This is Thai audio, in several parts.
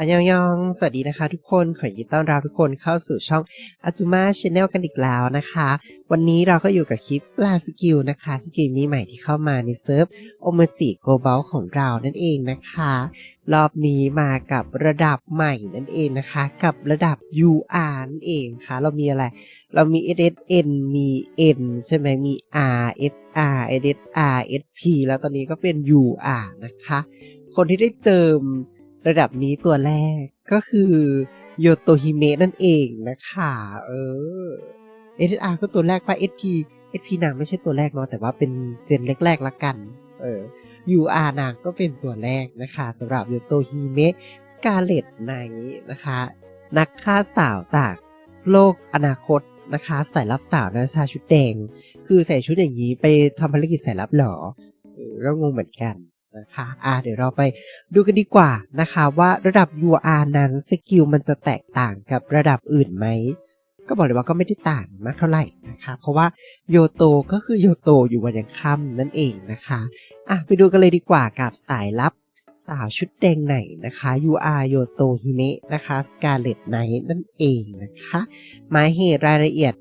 อันยองยองสวัสดีนะคะทุกคน ขอยินดีต้อนรับทุกคนเข้าสู่ช่อง Azuma Channel กันอีกแล้วนะคะ วันนี้เราก็อยู่กับคลิปปลาสกิลนะคะ สกิลนี้ใหม่ที่เข้ามาในเซิร์ฟโอมจิโกบอลของเรานั่นเองนะคะ รอบนี้มากับระดับใหม่นั่นเองนะคะ กับระดับ UR นั่นเองค่ะ เรามีอะไร เรามี SSN มี N ใช่ไหมมี R SR SSR SP แล้วตอนนี้ก็เป็น UR นะคะ คนที่ได้เจิม ระดับนี้ตัวแรกก็คือโยโตฮิเมะนั่นเองนะคะ เออ SR ก็ตัวแรกป่ะ SP SP นางไม่ใช่ตัวแรกเนาะแต่ว่าเป็นเจนแรกๆละกัน เออ UR นางก็เป็นตัวแรกนะคะสำหรับโยโตฮิเมะสกาเลตไนนะคะ นักฆ่าสาวจากโลกอนาคตนะคะสายลับสาวนะชาชุดแดง คือใส่ชุดอย่างนี้ไปทำภารกิจสายลับหรอเออก็งงเหมือนกัน นะคะอ่าเดี๋ยวเราไปดูกันดีกว่านะคะว่าระดับ UR นั้นสกิลมันจะแตกต่างกับระดับอื่นไหม ก็บอกเลยว่าก็ไม่ได้ต่างมากเท่าไหร่นะคะ เพราะว่าโยโตก็คือโยโตอยู่วันยังค่ำนั่นเองนะคะอะไปดูกันเลยดีกว่ากับสายลับสาวชุดแดงไหนนะคะ UR โยโตฮิเมะนะคะสกาเลตไนนั่นเองนะคะหมายเหตุรายละเอียด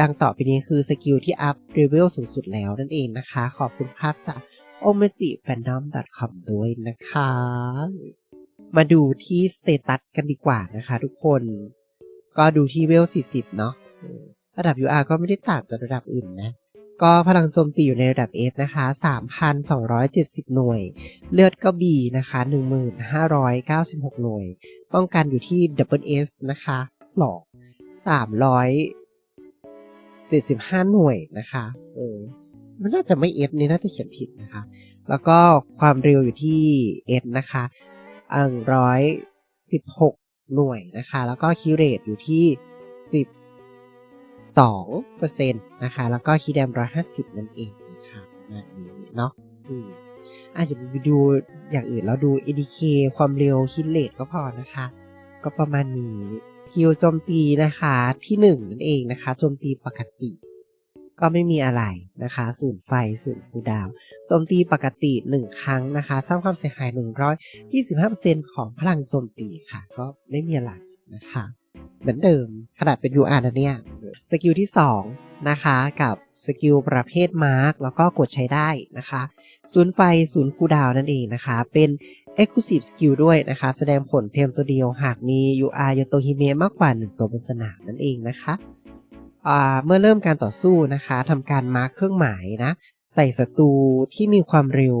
ดังต่อไปนี้คือสกิลที่อัพเลเวลสูงสุดแล้วนั่นเองนะคะ ขอบคุณภาพจาก o m e g i f a n d o m com ด้วยนะคะ มาดูที่สเตตัสกันดีกว่านะคะทุกคน ก็ดูที่เวล 40 เนาะระดับ UR ก็ไม่ได้ต่างจากระดับอื่นนะ ก็พลังโจมตีอยู่ในระดับ S นะคะ 3,270 หน่วย เลือดก็ B นะคะ 1,596 หน่วย ป้องกันอยู่ที่ Double S นะคะหลอก375 หน่วยนะคะ เออ มันน่าจะไม่ S นี่น่าจะเขียนผิดนะคะ แล้วก็ความเร็วอยู่ที่ S นะคะอังร้อยสิบหกหน่วยนะคะ แล้วก็คิวเรตอยู่ที่สิบสองเปอร์เซ็นต์นะคะ แล้วก็คีแดมร้อยห้าสิบนั่นเองนะคะประมาณนี้เนาะอืมอะเดี๋ยวไปดูอย่างอื่นแล้วดู ADK ความเร็วคิดเลตก็พอนะคะ ก็ประมาณนี้ฮิวโจมตีนะคะที่หนึ่งนั่นเองนะคะโจมตีปกติ ก็ไม่มีอะไรนะคะศูนย์ไฟศูนย์คูดาวโจมตีปกติ 1 ครั้งนะคะสร้างความเสียหาย 125%ของพลังโจมตีค่ะ ก็ไม่มีอะไรนะคะเหมือนเดิมขนาดเป็น UR นะเนี่ยสกิลที่ 2 นะคะกับสกิลประเภทมาร์กแล้วก็กดใช้ได้นะคะศูนย์ไฟศูนย์คูดาวนั่นเองนะคะ เป็น Exclusive Skill ด้วยนะคะ แสดงผลเพียงตัวเดียวหากมี UR ยโตฮิเมะมากกว่า 1 ตัวบนสนามนั่นเองนะคะ เมื่อเริ่มการต่อสู้นะคะทำการมาร์คเครื่องหมายนะ ใส่ศัตรูที่มีความเร็ว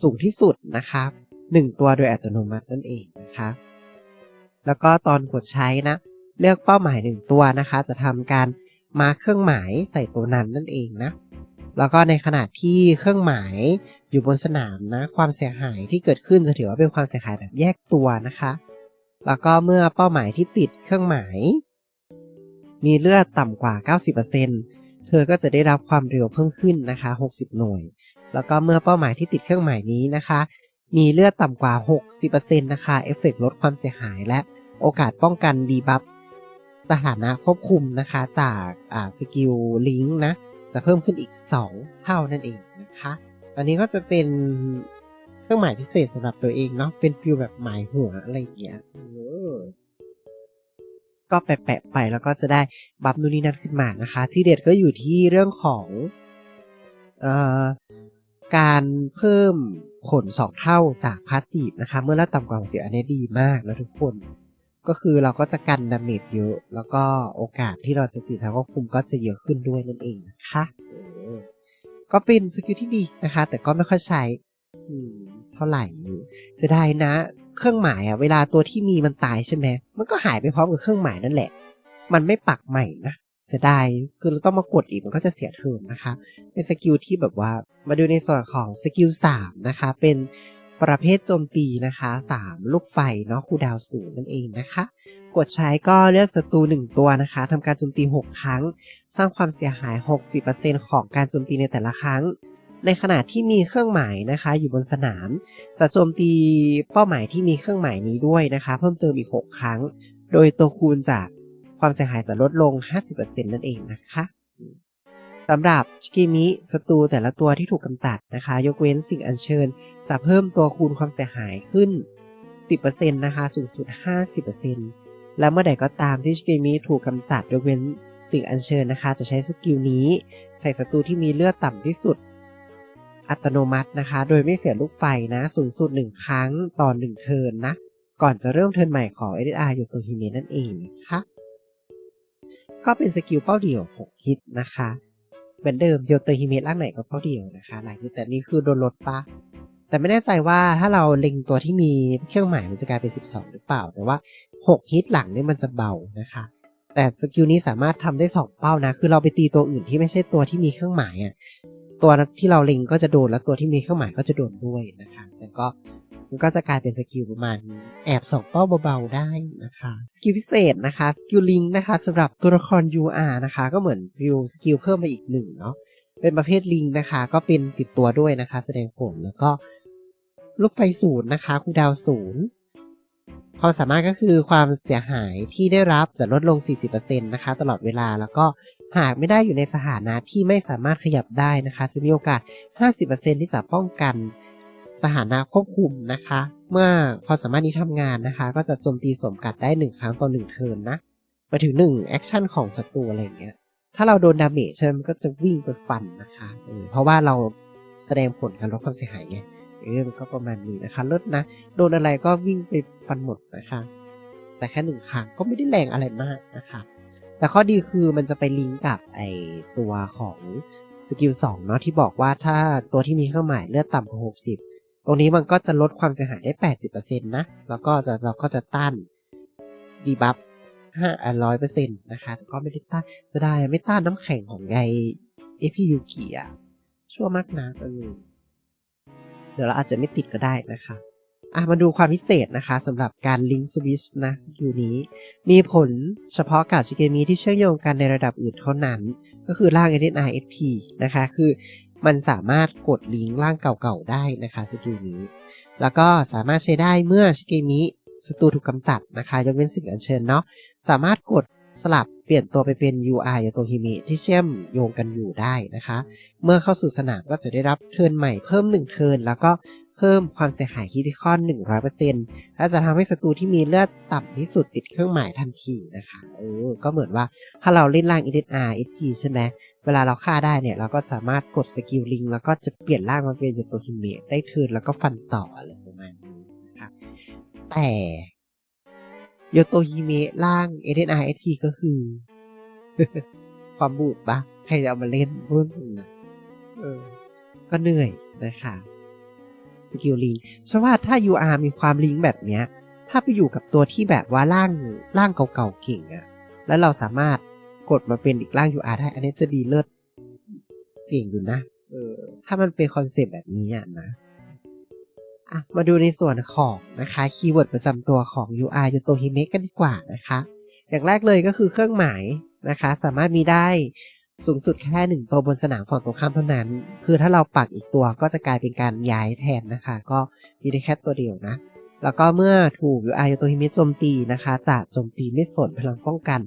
สูงที่สุดนะคะหนึ่งตัวโดยอัตโนมัตินั่นเองนะคะแล้วก็ตอนกดใช้นะ เลือกเป้าหมายหนึ่งตัวนะคะ จะทำการมาร์คเครื่องหมายใส่ตัวนั้นนั่นเองนะ แล้วก็ในขณะที่เครื่องหมายอยู่บนสนามนะ ความเสียหายที่เกิดขึ้นจะถือว่าเป็นความเสียหายแบบแยกตัวนะคะ แล้วก็เมื่อเป้าหมายที่ติดเครื่องหมาย มีเลือดต่ำกว่า 90%เธอก็จะได้รับความเร็วเพิ่มขึ้นนะคะ 60 หน่วย แล้วก็เมื่อเป้าหมายที่ติดเครื่องหมายนี้นะคะ มีเลือดต่ำกว่า 60%นะคะเอฟเฟกลดความเสียหายและโอกาสป้องกันดีบัฟสถานะควบคุมนะคะจากอ่าสกิลลิงก์นะ จะเพิ่มขึ้นอีก 2 เท่านั่นเองนะคะ อันนี้ก็จะเป็นเครื่องหมายพิเศษสำหรับตัวเองเนาะเป็นฟิลแบบหมายหัวอะไรอย่างเงี้ย ก็แปะๆไปแล้วก็จะได้บัฟนู่นนี่นั่นขึ้นมานะคะ ที่เด็ดก็อยู่ที่เรื่องของเอ่อการเพิ่มผลสองเท่าจากพาสซีฟนะคะ เมื่อละต่ำกว่า60อันนี้ดีมากนะทุกคน ก็คือเราก็จะกันดาเมจเยอะ แล้วก็โอกาสที่เราจะติดทางควบคุมก็จะเยอะขึ้นด้วยนั่นเองนะคะก็เป็นสกิลที่ดีนะคะ แต่ก็ไม่ค่อยใช้เท่าไหร่เสียดายนะ เครื่องหมายอะเวลาตัวที่มีมันตายใช่ไหมมันก็หายไปพร้อมกับเครื่องหมายนั่นแหละ มันไม่ปักใหม่นะเสียดายคือเราต้องมากดอีกมันก็จะเสียเทิร์นนะคะเป็นสกิลที่แบบว่ามาดูในส่วนของสกิล3นะคะ เป็นประเภทโจมตีนะคะ 3 ลูกไฟเนาะคูดาวน์ศูนย์นั่นเองนะคะ กดใช้ก็เลือกศัตรู 1 ตัวนะคะทำการโจมตี 6 ครั้ง สร้างความเสียหาย 60%ของการโจมตีในแต่ละครั้ง ในขณะที่มีเครื่องหมายนะคะอยู่บนสนาม จะโจมตีเป้าหมายที่มีเครื่องหมายนี้ด้วยนะคะ เพิ่มเติมอีก 6 ครั้ง โดยตัวคูณจากความเสียหายจะลดลง 50%นั่นเองนะคะสำหรับสกิลนี้ศัตรูแต่ละตัวที่ถูกกำจัดนะคะ ยกเว้นสิ่งอัญเชิญ จะเพิ่มตัวคูณความเสียหายขึ้น 10%นะคะสูงสุด 50%และเมื่อใดก็ตามที่ชิเกมิถูกกำจัดยกเว้นสิ่งอัญเชิญนะคะ จะใช้สกิลนี้ ใส่ศัตรูที่มีเลือดต่ำที่สุด อัตโนมัตินะคะ โดยไม่เสียลูกไฟนะสูงสุด 1 ครั้งต่อ 1 เทิร์นนะ ก่อนจะเริ่มเทิร์นใหม่ของ SSR อยู่ตรงฮิเมะนั่นเองนะคะก็เป็นสกิลเป้าเดี่ยว6ฮิตนะคะเหมือนเดิมโยโตฮิเมะร่างไหนก็เป้าเดี่ยวนะคะหลายฮิตแต่นี่คือโดนลดปะแต่ไม่แน่ใจว่าถ้าเราเล็งตัวที่มีเครื่องหมายมันจะกลายเป็น 12 หรือเปล่า แต่ว่า 6 ฮิตหลังนี่มันจะเบานะคะ แต่สกิลนี้สามารถทำได้ 2 เป้านะ คือเราไปตีตัวอื่นที่ไม่ใช่ตัวที่มีเครื่องหมายอะ ตัวที่เราเล็งก็จะโดนแล้วตัวที่มีเครื่องหมายก็จะโดนด้วยนะคะแต่ก็มันก็จะกลายเป็นสกิลประมาณแอบสองเป้าเบาๆได้นะคะสกิลพิเศษนะคะสกิลลิงนะคะสำหรับตัวละคร UR นะคะ ก็เหมือนวิวสกิลเพิ่มมาอีกหนึ่งเนาะเป็นประเภทลิงนะคะ ก็เป็นติดตัวด้วยนะคะ แสดงผลแล้วก็ลูกไฟศูนย์นะคะคูดาวศูนย์ ความสามารถก็คือความเสียหายที่ได้รับจะลดลง 40%นะคะ ตลอดเวลาแล้วก็หากไม่ได้อยู่ในสถานะที่ไม่สามารถขยับได้นะคะจะมีโอกาส 50%ที่จะป้องกันสถานะควบคุมนะคะ เมื่อความสามารถนี้ทำงานนะคะ ก็จะโจมตีสวมกัดได้ 1 ครั้งต่อ1เทิร์นนะไปถึง1แอคชั่นของศัตรูอะไรอย่างเงี้ยถ้าเราโดนดาเมจใช่ไหมก็จะวิ่งไปฟันนะคะเพราะว่าเราแสดงผลการลดความเสียหายไง เออมันก็ประมาณนี้นะคะเลดนะ โดนอะไรก็วิ่งไปฟันหมดนะคะ แต่แค่หนึ่งครั้งก็ไม่ได้แรงอะไรมากนะคะ แต่ข้อดีคือมันจะไปลิงก์กับไอตัวของสกิลสองเนาะที่บอกว่าถ้าตัวที่มีเครื่องหมายเลือดต่ำกว่าหกสิบตรงนี้มันก็จะลดความเสียหายได้แปดสิบเปอร์เซ็นต์นะ แล้วก็จะเราก็จะต้านดีบัฟห้าร้อยเปอร์เซ็นต์นะคะแต่ก็ไม่ได้ต้านจะได้ไม่ต้านน้ำแข็งของไอเอพียูกิอะชั่วมากนะเออเดี๋ยวเราอาจจะไม่ติดก็ได้นะคะอะมาดูความพิเศษนะคะสำหรับการลิงก์สวิชนะสกิลนี้ มีผลเฉพาะกับชิเกมิที่เชื่อมโยงกันในระดับอื่นเท่านั้น ก็คือร่าง SNR SP นะคะคือมันสามารถกดลิงก์ร่างเก่าๆได้นะคะสกิลนี้ แล้วก็สามารถใช้ได้เมื่อชิเกมิศัตรูถูกกำจัดนะคะยกเว้นสิ่งอัญเชิญเนาะสามารถกด สลับเปลี่ยนตัวไปเป็น UI ยาโตฮิมิที่เชื่อมโยงกันอยู่ได้นะคะ เมื่อเข้าสู่สนามก็จะได้รับเทิร์นใหม่เพิ่ม 1 เทิร์นแล้วก็เพิ่มความเสียหายคิติคอน 100%และจะทำให้ศัตรูที่มีเลือดต่ำที่สุดติดเครื่องหมายทันทีนะคะเออก็เหมือนว่าถ้าเราเล่นล่าง EDR SP ใช่ไหมเวลาเราฆ่าได้เนี่ย เราก็สามารถกดสกิลลิงแล้วก็จะเปลี่ยนร่างมาเป็นยาโตฮิเมะได้เทิร์นแล้วก็ฟันต่ออะไรประมาณนี้นะคะแต่ โยโตฮิเมะร่าง SNR SP ก็คือ ความบูดปะใครจะเอามาเล่นพูดถึงนะเออ ก็เหนื่อยนะคะสกิลลิงฉันว่าถ้า UR มีความลิงแบบเนี้ย ถ้าไปอยู่กับตัวที่แบบว่าร่างร่างเก่าๆเก่งอะแล้วเราสามารถกดมาเป็นอีกร่าง UR ได้ อันนี้จะดีเลิศเก่งอยู่นะ เออ ถ้ามันเป็นคอนเซปต์แบบนี้อะนะ อะมาดูในส่วนของนะคะคีย์เวิร์ดประจำตัวของ UR ยูโตฮิเมะกันดีกว่านะคะ อย่างแรกเลยก็คือเครื่องหมายนะคะ สามารถมีได้สูงสุดแค่หนึ่งตัวบนสนามฝั่งตรงข้ามเท่านั้น คือถ้าเราปักอีกตัวก็จะกลายเป็นการย้ายแทนนะคะ ก็มีได้แค่ตัวเดียวนะ แล้วก็เมื่อถูก UR ยูโตฮิเมะโจมตีนะคะจะโจมตีไม่สนพลังป้องกัน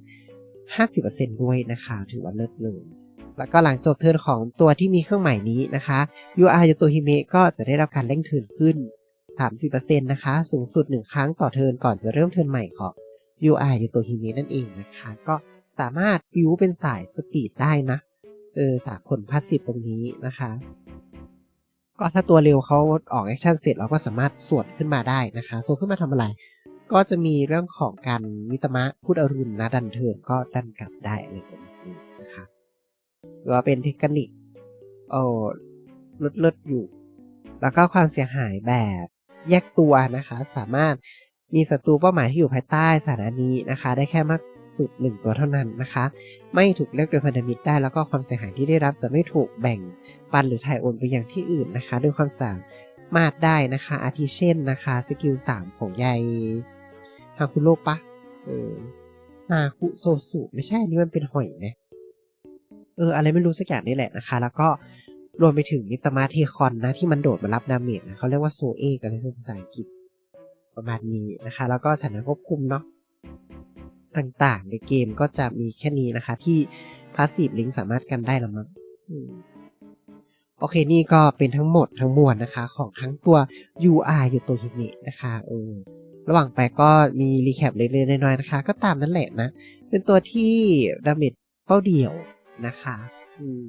50%ด้วยนะคะ ถือว่าเลิศเลยแล้วก็หลังจบเทิร์นของตัวที่มีเครื่องหมายนี้นะคะ UR ยูโตฮิเมะก็จะได้รับการเร่งเทิร์นขึ้น 30%นะคะ สูงสุด 1 ครั้งต่อเทิร์นก่อนจะเริ่มเทิร์นใหม่ของ UI ยูโตฮิเมะนั่นเองนะคะ ก็สามารถบิวเป็นสายสปีดได้นะ เออ จากผลพาสซีฟตรงนี้นะคะ ก็ถ้าตัวเร็วเขาออกแอคชั่นเสร็จเราก็สามารถสวนขึ้นมาได้นะคะสวนขึ้นมาทำอะไร ก็จะมีเรื่องของการมิตมะพูดอรุณนะดันเทิร์นก็ดันกลับได้อะไรแบบนี้นะคะหรือว่าเป็นเทคนิคโอ้ลดลดอยู่ แล้วก็ความเสียหายแบบ แยกตัวนะคะ สามารถมีศัตรูเป้าหมายที่อยู่ภายใต้สถานีนะคะ ได้แค่มากสุดหนึ่งตัวเท่านั้นนะคะ ไม่ถูกเรียกโดยพันธมิตรได้แล้วก็ความเสียหายที่ได้รับจะไม่ถูกแบ่งปันหรือถ่ายโอนไปอยังที่อื่นนะคะด้วยความสามารถได้นะคะ อาทิเช่นนะคะสกิลสามของยายฮาคุโรปะเออฮาคุโซสุไม่ใช่นนี่มันเป็นหอยไหมเอออะไรไม่รู้สักอย่างนี่แหละนะคะ แล้วก็ รวมไปถึงมิตมาเทคอนนะที่มันโดดมารับดาเมจนะเขาเรียกว่าโซเอกันในภาษาอังกฤษประมาณนี้นะคะ แล้วก็สถานะควบคุมเนาะต่างๆ ในเกมก็จะมีแค่นี้นะคะ ที่พาสซีฟลิงสามารถกันได้ละมั้งโอเคนี่ก็เป็นทั้งหมดทั้งมวลนะคะ ของทั้งตัว UI อยู่ตัวฮิเมะนะคะเออระหว่างไปก็มีรีแคปเล็กๆน้อยๆนะคะ ก็ตามนั่นแหละนะ เป็นตัวที่ดาเมจเป้าเดี่ยวนะคะ อืม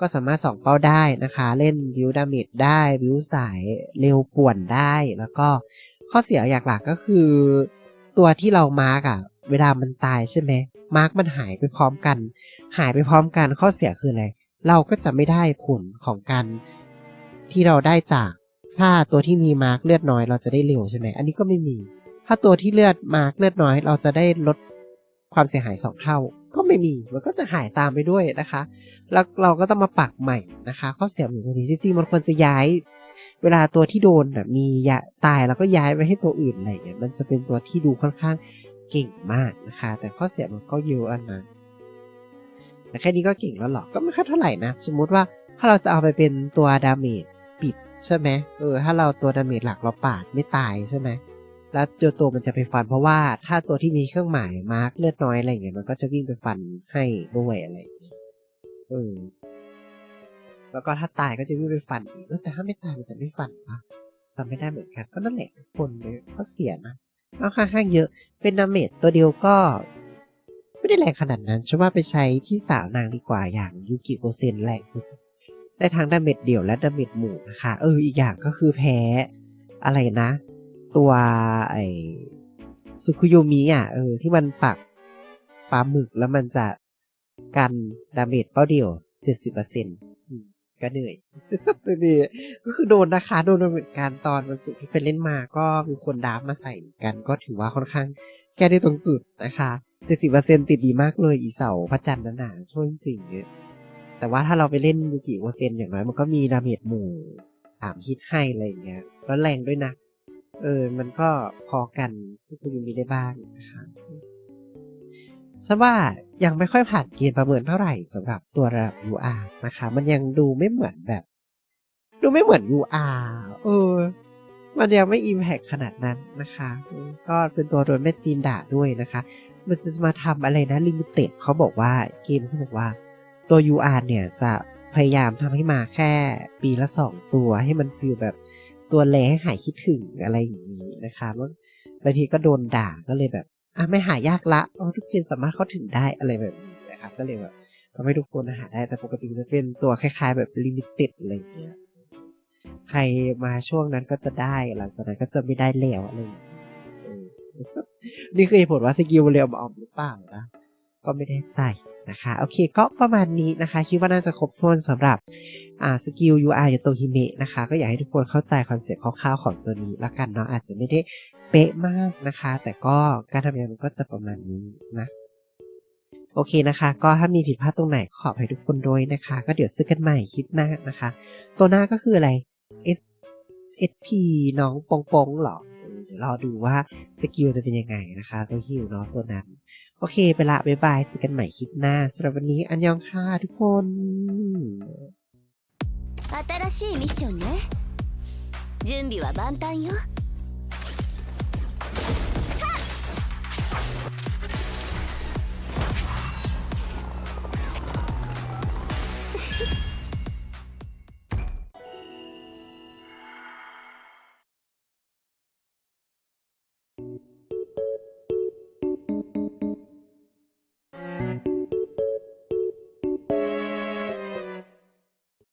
ก็สามารถส่องเป้าได้นะคะ เล่นบิวดาเมจได้บิวสายเร็วป่วนได้ แล้วก็ข้อเสียอย่างหลักก็คือ ตัวที่เรามาร์กอะเวลามันตายใช่ไหมมาร์กมันหายไปพร้อมกัน หายไปพร้อมกันข้อเสียคืออะไรเราก็จะไม่ได้ผลของการที่เราได้จากถ้าตัวที่มีมาร์กเลือดน้อยเราจะได้เร็วใช่ไหมอันนี้ก็ไม่มี ถ้าตัวที่เลือดมาร์กเลือดน้อย เราจะได้ลดความเสียหายสองเท่า ก็ไม่มีมันก็จะหายตามไปด้วยนะคะ แล้วเราก็ต้องมาปักใหม่นะคะ ข้อเสียของตัวนี้จริงๆมันควรจะย้าย เวลาตัวที่โดนมียาตายแล้วก็ย้ายไปให้ตัวอื่นอะไรเงี้ยมันจะเป็นตัวที่ดูค่อนข้างเก่งมากนะคะ แต่ข้อเสียมันก็เยอะนนะแต่แค่นี้ก็เก่งแล้วหรอก็ไม่ค่อยเท่าไหร่นะ สมมุติว่าถ้าเราจะเอาไปเป็นตัวดาเมจปิดใช่ไหมเออถ้าเราตัวดาเมจหลักเราปาดไม่ตายใช่ไหม แล้วตัวตัวมันจะไปฟันเพราะว่าถ้าตัวที่มีเครื่องหมายมาร์กเลือดน้อยอะไรเงี้ยมันก็จะวิ่งไปฟันให้ด้วยอะไรเงี้ยเออแล้วก็ถ้าตายก็จะวิ่งไปฟันอีกแต่ถ้าไม่ตายมันจะไม่ฟันปะทำไม่ได้เหมือนกันก็นั่นแหละคนเลยก็เสียนะเอาค่อนข้างเยอะ เป็นดาเมจตัวเดียวก็ ไม่ได้แรงขนาดนั้นฉันว่าไปใช้พี่สาวนางดีกว่าอย่างยูกิโกเซนแรงสุดได้ทั้งดาเมจเดี่ยวและดาเมจหมู่นะคะ เอออีกอย่างก็คือแพ้อะไรนะ ตัวไอสุคุโยมิอะเออที่มันปักปลาหมึกแล้วมันจะกันดาเมจเป้าเดียวเจ็ดสิบเปอร์เซ็นต์ก็เหนื่อยตัวนี่ก็คือโดนนะคะโดนเหมือนกันตอนวันศุกร์ที่ไปเล่นมาก็มีคนดาบมาใส่กัน ก็ถือว่าค่อนข้างแก้ได้ตรงจุดนะคะเจ็ดสิบเปอร์เซ็นติดดีมากเลยอีเสาพระจันทร์นั่นน่ะช่วยจริงเนี่ยแต่ว่าถ้าเราไปเล่นยูกิโอเซนอย่างน้อยมันก็มีดาเมจหมู่สามฮิตให้อะไรอย่างเงี้ยแล้วแรงด้วยนะ เออ มันก็พอกันซึ่งคุณยังมีได้บ้างนะคะฉันว่ายังไม่ค่อยผ่านเกณฑ์ประเมินเท่าไหร่สำหรับตัวระดับ UR นะคะ มันยังดูไม่เหมือนแบบ ดูไม่เหมือน UR เออ มันยังไม่อิมแพกขนาดนั้นนะคะ ก็เป็นตัวโดนแม่จีนด่าด้วยนะคะ มันจะมาทำอะไรนะลิมิเต็ดเขาบอกว่าเกมเขาบอกว่าตัว UR เนี่ยจะพยายามทำให้มาแค่ปีละสองตัวให้มันฟีลแบบ ตัวแลให้หายคิดถึงอะไรอย่างนี้นะคะแล้วบางทีก็โดนด่าก็เลยแบบอะไม่หายากละทุกเกมสามารถเข้าถึงได้อะไรแบบนี้นะครับ ก็เลยแบบทำให้ทุกคนหาได้แต่ปกติจะเป็นตัวคล้าย ๆ แบบลิมิเต็ดอะไรอย่างเงี้ยใครมาช่วงนั้นก็จะได้หลังจากนั้นก็จะไม่ได้แล้วอะไรอย่างเงี้ยนี่คือเหตุผลว่าสกิลเรียมออมหรือเปล่านะก็ไม่ได้ใส่ นะคะโอเคก็ประมาณนี้นะคะคิดว่าน่าจะครบถ้วนสำหรับสกิล UR ยโตฮิเมะนะคะ ก็อยากให้ทุกคนเข้าใจคอนเซ็ปต์คร่าวๆของตัวนี้ละกันเนาะอาจจะไม่ได้เป๊ะมากนะคะ แต่ก็การทำงานมันก็จะประมาณนี้นะโอเคนะคะ ก็ถ้ามีผิดพลาดตรงไหนขออภัยทุกคนด้วยนะคะ ก็เดี๋ยวเจอกันใหม่คลิปหน้านะคะ ตัวหน้าก็คืออะไร S SP น้องปองปองหรอเออเดี๋ยวรอดูว่าสกิลจะเป็นยังไงนะคะ ตัวฮิวเนาะตัวนั้น โอเค ไปละบ๊ายบายเจอกันใหม่คลิปหน้าสำหรับวันนี้อันยองค่ะทุกคน 新しいミッションね準備は万端よ